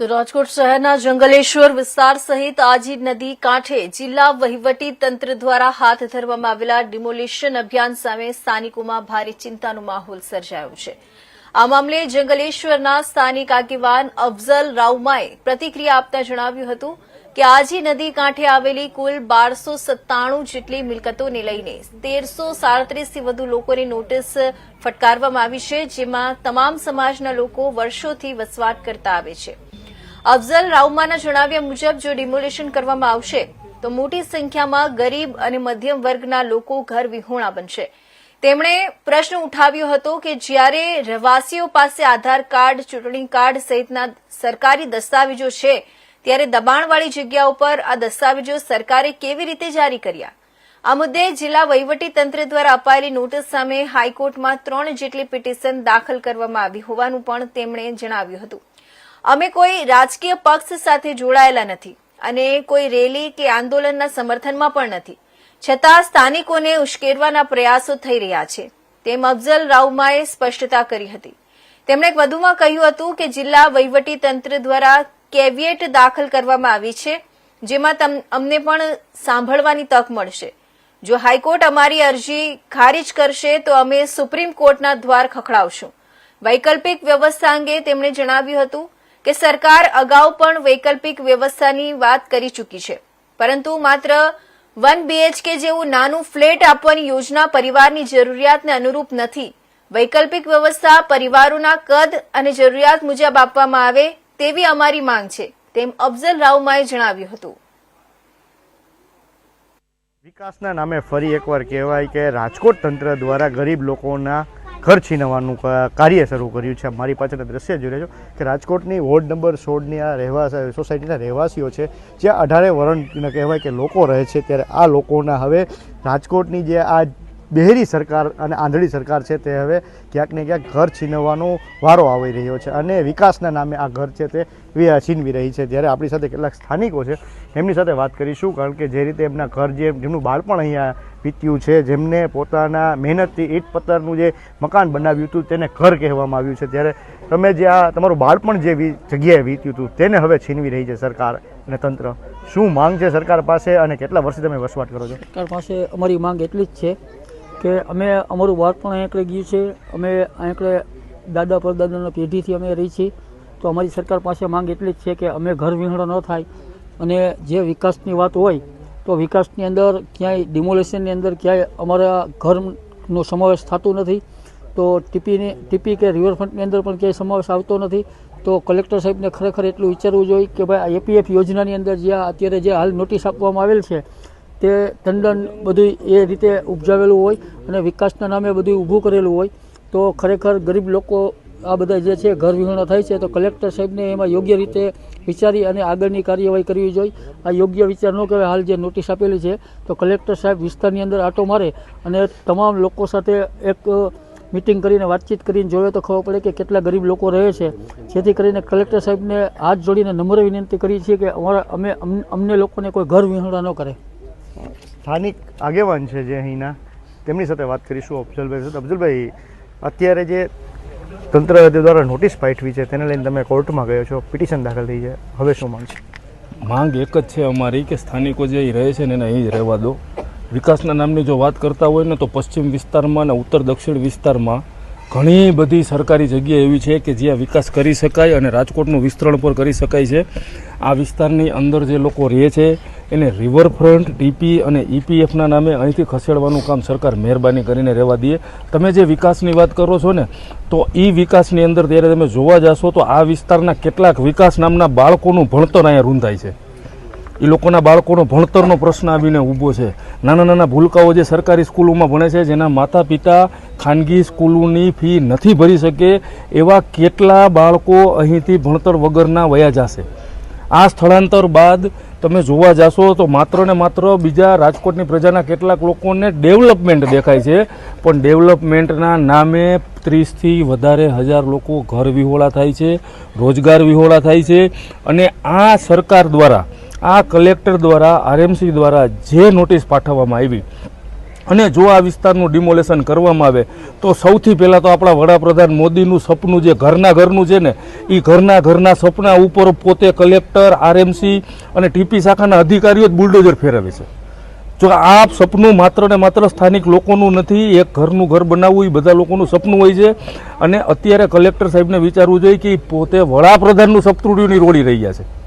તો રાજકોટ શહેરના જંગલેશ્વર વિસ્તાર સહિત આજી નદી કાંઠે જિલ્લા વહીવટી તંત્ર દ્વારા હાથ ધરવામાં આવેલા ડિમોલિશન અભિયાન સામે સ્થાનિકોમાં ભારે ચિંતાનો માહોલ સર્જાયો છે. આ મામલે જંગલેશ્વરના સ્થાનિક આગેવાન અફઝલ રાઉમાએ પ્રતિક્રિયા આપતા જણાવ્યું હતું કે આજી નદી કાંઠે આવેલી કુલ બારસો સત્તાણું જેટલી મિલકતોને લઈને તેરસો સાડત્રીસથી વધુ લોકોને નોટિસ ફટકારવામાં આવી છે, જેમાં તમામ સમાજના લોકો વર્ષોથી વસવાટ કરતા આવે છે. અફઝલ રાઉમાના જણાવ્યા મુજબ જો ડિમોલિશન કરવામાં આવશે, તો મોટી સંખ્યામાં ગરીબ અને મધ્યમ વર્ગના લોકો ઘર વિહોણા બનશે. તેમણે પ્રશ્ન ઉઠાવ્યો હતો કે જ્યારે રહેવાસીઓ પાસે આધાર કાર્ડ, ચૂંટણી કાર્ડ સહિતના સરકારી દસ્તાવેજો છે, ત્યારે દબાણવાળી જગ્યાઓ પર આ દસ્તાવેજો સરકારે કેવી રીતે જારી કર્યા? આ મુદ્દે જિલ્લા તંત્ર દ્વારા અપાયેલી નોટિસ સામે હાઈકોર્ટમાં ત્રણ જેટલી પિટિશન દાખલ કરવામાં આવી હોવાનું પણ તેમણે જણાવ્યું હતું. અમે કોઈ રાજકીય પક્ષ સાથે જોડાયેલા નથી અને કોઈ રેલી કે આંદોલનના સમર્થનમાં પણ નથી. છતાં સ્થાનિકોને ઉશ્કેરવાના પ્રયાસો થઈ રહ્યા છે. તેમ અફઝલ રાઉમાએ સ્પષ્ટતા કરી હતી. તેમણે વધુમાં કહ્યું હતું કે જિલ્લા વહીવટી તંત્ર દ્વારા કેવિયેટ દાખલ કરવામાં આવી છે, જેમાં અમને પણ સાંભળવાની તક મળશે. જો હાઈકોર્ટ અમારી અરજી ખારીજ કરશે, તો અમે સુપ્રીમ કોર્ટના દ્વાર ખખડાવશું. વૈકલ્પિક વ્યવસ્થા અંગે તેમણે જણાવ્યું હતું કે સરકાર અગાઉ પણ વૈકલ્પિક વ્યવસ્થાની વાત કરી ચૂકી છે. પરંતુ માત્ર વન બીએચકે જેવું નાનું ફ્લેટ આપવાની યોજના પરિવારની જરૂરિયાતને અનુરૂપ નથી. વૈકલ્પિક વ્યવસ્થા પરિવારોના કદ અને જરૂરિયાત મુજબ આપવામાં આવે તેવી અમારી માંગ છે, તેમ અફઝલ રાવમાએ જણાવ્યું હતું. વિકાસના નામે ફરી એકવાર કહેવાય કે રાજકોટ તંત્ર દ્વારા ગરીબ લોકોના ઘર છીનવાનું કાર્ય શરૂ કર્યું છે. મારી પાછળના દ્રશ્ય જોઈ રહ્યો કે રાજકોટની વોર્ડ નંબર સોળની આ રહેવાસી, સોસાયટીના રહેવાસીઓ છે, જ્યાં અઢારે વરણ કહેવાય કે લોકો રહે છે, ત્યારે આ લોકોના હવે રાજકોટની જે આ બહેરી સરકાર અને આંધળી સરકાર છે તે હવે ક્યાંક ને ક્યાંક ઘર છીનવવાનો વારો આવી રહ્યો છે અને વિકાસના નામે આ ઘર છે તે છીનવી રહી છે. જ્યારે આપણી સાથે કેટલાક સ્થાનિકો છે, એમની સાથે વાત કરીશું, કારણ કે જે રીતે એમના ઘર જે જેમનું બાળપણ અહીંયા વીત્યું છે, જેમને પોતાના મહેનતથી ઈટ પથ્થરનું જે મકાન બનાવ્યું હતું તેને ઘર કહેવામાં આવ્યું છે. ત્યારે તમે જે આ તમારું બાળપણ જે જગ્યાએ વીત્યું હતું તેને હવે છીનવી રહી છે સરકાર અને તંત્ર. શું માંગ છે સરકાર પાસે અને કેટલા વર્ષથી તમે વસવાટ કરો છો? સરકાર પાસે અમારી માંગ એટલી જ છે કે અમે અમારું બાળપણ પણ આગળ ગયું છે. અમે અહીં દાદા પરદાદાના પેઢીથી અમે રહી છીએ. તો અમારી સરકાર પાસે માંગ એટલી જ છે કે અમે ઘર વિહણો ન થાય અને જે વિકાસની વાત હોય, તો વિકાસની અંદર ક્યાંય ડિમોલેશનની અંદર ક્યાંય અમારા ઘરનો સમાવેશ થતો નથી. તો ટીપીની, ટીપી કે રિવરફ્રન્ટની અંદર પણ ક્યાંય સમાવેશ આવતો નથી. તો કલેક્ટર સાહેબને ખરેખર એટલું વિચારવું જોઈએ કે ભાઈ આ એપીએફ યોજનાની અંદર જ્યાં અત્યારે જે હાલ નોટિસ આપવામાં આવેલ છે તે ટંડન બધું એ રીતે ઉપજાવેલું હોય અને વિકાસના નામે બધું ઊભું કરેલું હોય, તો ખરેખર ગરીબ લોકો આ બધા જે છે ઘર વિહોણા થાય છે, તો કલેક્ટર સાહેબને એમાં યોગ્ય રીતે વિચારી અને આગળની કાર્યવાહી કરવી જોઈએ. આ યોગ્ય વિચાર ન કહેવાય, હાલ જે નોટિસ આપેલી છે, તો કલેક્ટર સાહેબ વિસ્તારની અંદર આટો મારે અને તમામ લોકો સાથે એક મિટિંગ કરીને વાતચીત કરીને જોવે તો ખબર પડે કે કેટલા ગરીબ લોકો રહે છે. જેથી કરીને કલેક્ટર સાહેબને હાથ જોડીને નમ્ર વિનંતી કરીએ છીએ કે અમારા, અમે અમ- અમને લોકોને કોઈ ઘર વિહોણા ન કરે. સ્થાનિક આગેવાન છે જે અહીંના, તેમની સાથે વાત કરીશું અફજલભાઈ સાથે. અફજલભાઈ અત્યારે જે તંત્ર દ્વારા નોટિસ પાઠવી છે, તેને લઈને તમે કોર્ટમાં ગયો છો, પિટિશન દાખલ થઈ છે. હવે શું માંગ છે? માંગ એક જ છે અમારી કે સ્થાનિકો જે રહે છે ને એને અહીં જ રહેવા દો. વિકાસના નામની જો વાત કરતા હોય ને તો પશ્ચિમ વિસ્તારમાં અને ઉત્તર દક્ષિણ વિસ્તારમાં ઘણી બધી સરકારી જગ્યા એવી છે કે જ્યાં વિકાસ કરી શકાય અને રાજકોટનું વિસ્તરણ પણ કરી શકાય છે. આ વિસ્તારની અંદર જે લોકો રહે છે, એને રિવરફ્રન્ટ ડીપી અને ઈપીએફના નામે અહીંથી ખસેડવાનું કામ સરકાર મહેરબાની કરીને રહેવા દઈએ તમે જે વિકાસની વાત કરો છો ને, તો એ વિકાસની અંદર ત્યારે તમે જોવા જશો તો આ વિસ્તારના કેટલાક વિકાસ નામના બાળકોનું ભણતર અહીંયા રૂંધાય છે. એ લોકોના બાળકોનો ભણતરનો પ્રશ્ન આવીને ઊભો છે. નાના નાના ભૂલકાઓ જે સરકારી સ્કૂલોમાં ભણે છે, જેના માતા પિતા ખાનગી સ્કૂલોની ફી નથી ભરી શકે, એવા કેટલા બાળકો અહીંથી ભણતર વગરના વયા જશે? આ સ્થળાંતર બાદ તમે જોવા જાશો તો માત્ર ને માત્ર બીજા રાજકોટની પ્રજાના કેટલાક લોકોને ડેવલપમેન્ટ દેખાય છે. પણ ડેવલપમેન્ટના નામે ત્રીસથી વધારે હજાર લોકો ઘર વિહોળા થાય છે, રોજગાર વિહોળા થાય છે. અને આ સરકાર દ્વારા આ કલેક્ટર દ્વારા, આરએમસી દ્વારા જે નોટિસ પાઠવવામાં આવી અને જો આ વિસ્તારનું ડિમોલેશન કરવામાં આવે, તો સૌથી પહેલાં તો આપણા વડાપ્રધાન મોદીનું સપનું જે ઘરના ઘરનું છે ને એ ઘરના ઘરના સપના ઉપર પોતે કલેક્ટર, આરએમસી અને ટીપી શાખાના અધિકારીઓ જ બુલડોઝર ફેરવે છે. જો આ સપનું માત્ર ને માત્ર સ્થાનિક લોકોનું નથી, એક ઘરનું ઘર બનાવવું એ બધા લોકોનું સપનું હોય છે. અને અત્યારે કલેક્ટર સાહેબને વિચારવું જોઈએ કે પોતે વડાપ્રધાનનું સપતુડિયુંની રોડી રહ્યા છે.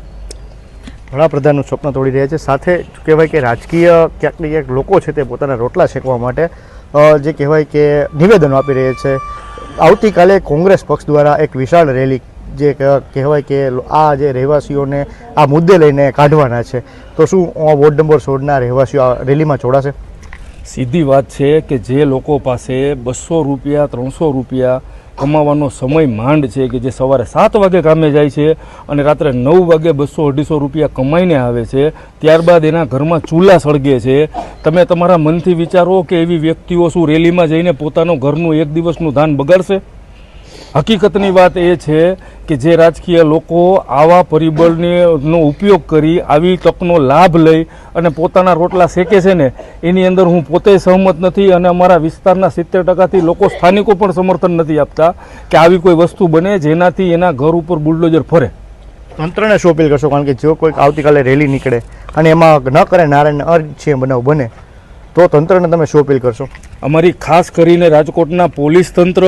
વડાપ્રધાનનું સ્વપ્ન તોડી રહ્યા છે. સાથે કહેવાય કે રાજકીય ક્યાંક ને ક્યાંક લોકો છે તે પોતાના રોટલા શેકવા માટે જે કહેવાય કે નિવેદનો આપી રહ્યા છે. આવતીકાલે કોંગ્રેસ પક્ષ દ્વારા એક વિશાળ રેલી જે કહેવાય કે આ જે રહેવાસીઓને આ મુદ્દે લઈને કાઢવાના છે. તો શું વોર્ડ નંબર સોળના રહેવાસીઓ આ રેલીમાં જોડાશે? સીધી વાત છે કે જે લોકો પાસે બસો રૂપિયા, ત્રણસો રૂપિયા કમાવાનો સમય માંડ છે કે જે સવારે સાત વાગે કામે જાય છે અને રાત્રે નવ વાગે બસો અઢીસો રૂપિયા કમાઈને આવે છે, ત્યારબાદ એના ઘરમાં ચૂલા સળગે છે. તમે તમારા મનથી વિચારો કે એવી વ્યક્તિઓ શું રેલીમાં જઈને પોતાનું ઘરનું એક દિવસનું ધાન બગાડશે? હકીકતની વાત એ છે કે જે રાજકીય લોકો આવા પરિબળનો ઉપયોગ કરી આવી તકનો લાભ લઈ અને પોતાના રોટલા શેકે છે ને એની અંદર હું પોતે સહમત નથી અને અમારા વિસ્તારના સિત્તેર ટકાથી લોકો સ્થાનિકો પણ સમર્થન નથી આપતા કે આવી કોઈ વસ્તુ બને જેનાથી એના ઘર ઉપર બુલડોઝર ફરે. તંત્રને શું અપીલ કરશો? કારણ કે જો કોઈક આવતીકાલે રેલી નીકળે અને એમાં ન કરે નારાયણ અનિચ્છનીય બનાવ બને તો તંત્રને તમે શું અપીલ કરશો? અમારી ખાસ કરીને રાજકોટના પોલીસ તંત્ર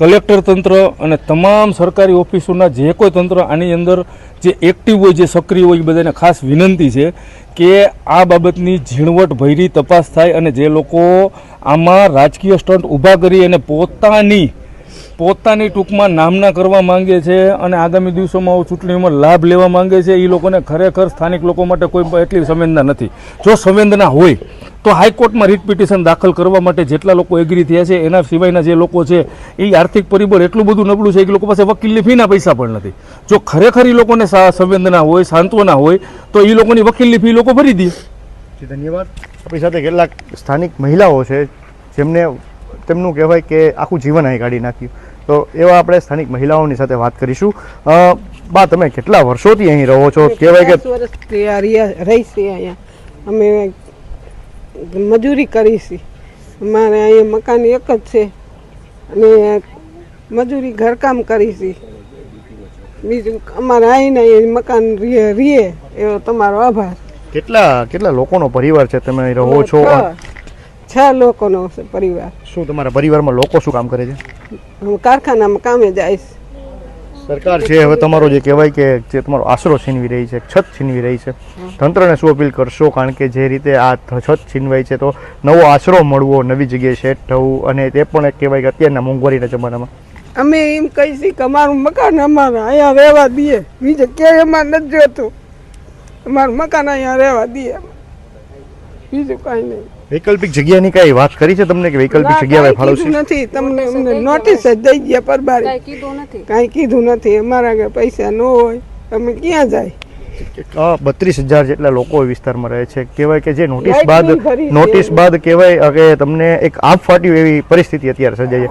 કલેક્ટર તંત્ર અને તમામ સરકારી ઓફિસોના જે કોઈ તંત્ર આની અંદર જે એક્ટિવ હોય, જે સક્રિય હોય, એ બધાને ખાસ વિનંતી છે કે આ બાબતની ઝીણવટ ભરી તપાસ થાય અને જે લોકો આમાં રાજકીય સ્ટન્ટ ઊભા કરી અને પોતાની પોતાની ટૂંકમાં નામના કરવા માંગે છે અને આગામી દિવસોમાં ચૂંટણીમાં લાભ લેવા માંગે છે એ લોકોને ખરેખર સ્થાનિક લોકો માટે કોઈ એટલી સંવેદના નથી. જો સંવેદના હોય, તો હાઈકોર્ટમાં રીટ પિટિશન દાખલ કરવા માટે જેટલા લોકો એગ્રી થયા છે, એના સિવાયના જે લોકો છે એ આર્થિક પરિબળ એટલું બધું નબળું છે એ લોકો પાસે વકીલની ફીના પૈસા પણ નથી. જો ખરેખર એ લોકોને સંવેદના હોય, સાંત્વના હોય, તો એ લોકોની વકીલની ફી લોકો ભરી દે. ધન્યવાદ. આપણી સાથે કેટલાક સ્થાનિક મહિલાઓ છે, જેમને તેમનું કહેવાય કે આખું જીવન અહીં કાઢી નાખ્યું. તો એવા આપણે સ્થાનિક મહિલાઓની સાથે વાત કરીશું. બા તમે કેટલા વર્ષોથી અહીં રહો છો? કહેવાય કે વર્ષથી અહીંયા. અમે મજૂરી કરીશી અમારે અહીંયા મકાન એક જ છે. અને મજૂરી ઘરકામ કરીશી બીજું અમારે આવીને અહીંયા મકાન રીએ રીએ એવો તમારો આભાર. કેટલા કેટલા લોકોનો પરિવાર છે તમે અહીં રહો છો. છ- લોકોનો છે પરિવાર. શું તમારા પરિવારમાં લોકો શું કામ કરે છે? હું કારખાનામાં કામે જઈશ. સરકાર છે હવે તમારો જે કહેવાય કે જે તમારો આશરો છીનવી રહી છે છત છીનવી રહી છે. તંત્રને શું અપીલ કરશો? કારણ કે જે રીતે આ છત છીનવાય છે તો નવો આશરો મળવો નવી જગ્યાએ સેટ થવું અને તે પણ એક કહેવાય કે અત્યારના મોંઘવારીના જમાનામાં. અમે એમ કહીશી કે અમારું મકાન અમારે અહીંયા રહેવા દઈએ. બીજે ક્યાંય અમારે નથી જોતું. અમારું મકાન અહીંયા રહેવા દઈએ. બીજું કાંઈ નહીં. વૈકલ્પિક જગ્યાની કઈ વાત કરી છે તમને કે વૈકલ્પિક જગ્યા ફાળવશે નથી. તમને અમને નોટિસ જ દઈ ગયા પરબારી. કાંઈ કીધું નથી. અમારા આગળ પૈસા ન હોય. અમે ક્યાં જાય? બત્રીસ હજાર જેટલા લોકો એ વિસ્તારમાં રહે છે. કહેવાય કે જે નોટિસ બાદ. નોટિસ બાદ કહેવાય કે તમને એક આપ ફાટ્યું એવી પરિસ્થિતિ અત્યારે સર્જાઈ છે.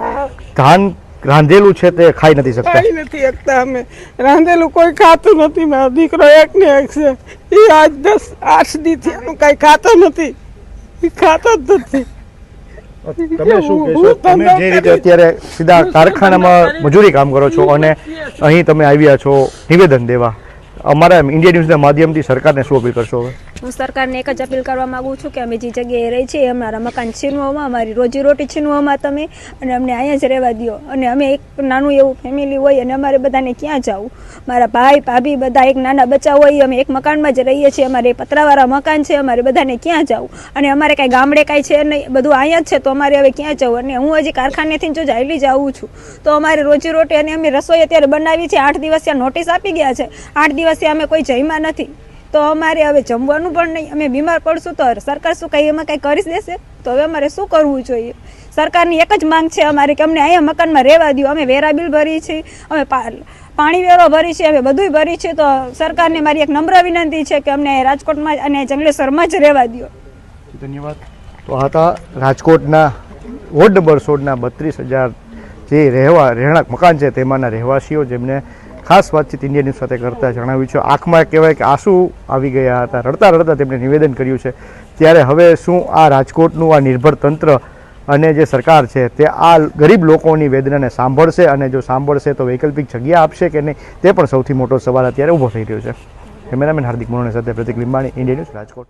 ધાન રાંધેલું છે તે ખાઈ નથી શકતા. ખાઈ નથી શકતા અમે. રાંધેલું કોઈ ખાતું નથી મારો દીકરો એક ને એક છે. એ આજ દસ આઠ દી થયાનું કાંઈ ખાતો નથી. એ ખાતો જ નથી. તમે શું કહેશો? તમે જે રીતે અત્યારે સીધા કારખાનામાં મજૂરી કામ કરો છો અને અહીં તમે આવ્યા છો નિવેદન દેવા. અમારા ઇન્ડિયા ન્યૂઝના માધ્યમથી સરકારને શું અપીલ કરશો હવે? હું સરકારને એક જ અપીલ કરવા માગું છું કે અમે જે જગ્યાએ રહી છીએ અમારા મકાન છીનવામાં, અમારી રોજીરોટી છીનવામાં તમે અને અમને અહીંયા જ રહેવા દો અને અમે એક નાનું એવું ફેમિલી હોય અને અમારે બધાને ક્યાં જવું? મારા ભાઈ, ભાભી બધા એક નાના બચ્ચા હોય, અમે એક મકાનમાં જ રહીએ છીએ. અમારે પતરાવાળા મકાન છે, અમારે બધાને ક્યાં જવું? અને અમારે કાંઈ ગામડે કાંઈ છે નહીં બધું અહીંયા જ છે, તો અમારે હવે ક્યાં જવું? અને હું હજી કારખાનેથી જો જાયલી જાઉં છું, તો અમારે રોજીરોટી અને અમે રસોઈ અત્યારે બનાવી છે. આઠ દિવસ ત્યાં નોટિસ આપી ગયા છે. આઠ દિવસથી અમે કોઈ જમ્યા નથી. તો અમારે હવે જમવાનું પણ નહીં. અમે બીમાર પડશું તો સરકાર શું કંઈ એમાં કંઈ કરી દેશે તો હવે અમારે શું કરવું જોઈએ? સરકારની એક જ માંગ છે અમારે કે અમને અહીંયા મકાનમાં રહેવા દો અમે વેરા બિલ ભરી છીએ અમે પાણી વેરો ભરી છે, અમે બધુંય ભરી છે. તો સરકારને મારી એક નમ્ર વિનંતી છે કે અમને રાજકોટમાં અને જંગલેશ્વરમાં જ રહેવા દો ધન્યવાદ. તો હતા રાજકોટના વોર્ડ નંબર સોળના બત્રીસ હજાર જે રહેવા, રહેણાંક મકાન છે તેમાંના રહેવાસીઓ જેમને ખાસ વાતચીત ઇન્ડિયા ન્યૂઝ સાથે કરતા જણાવ્યું છે. આંખમાં કહેવાય કે આંસુ આવી ગયા હતા. રડતા રડતા તેમણે નિવેદન કર્યું છે. ત્યારે હવે શું આ રાજકોટનું આ નિર્ભર તંત્ર અને જે સરકાર છે તે આ ગરીબ લોકોની વેદનાને સાંભળશે અને જો સાંભળશે તો વૈકલ્પિક જગ્યા આપશે કે નહીં, તે પણ સૌથી મોટો સવાલ અત્યારે ઊભો થઈ રહ્યો છે. કેમેરામેન હાર્દિક મોહન સાથે પ્રતિક લીંબાણી ઇન્ડિયા ન્યૂઝ રાજકોટ.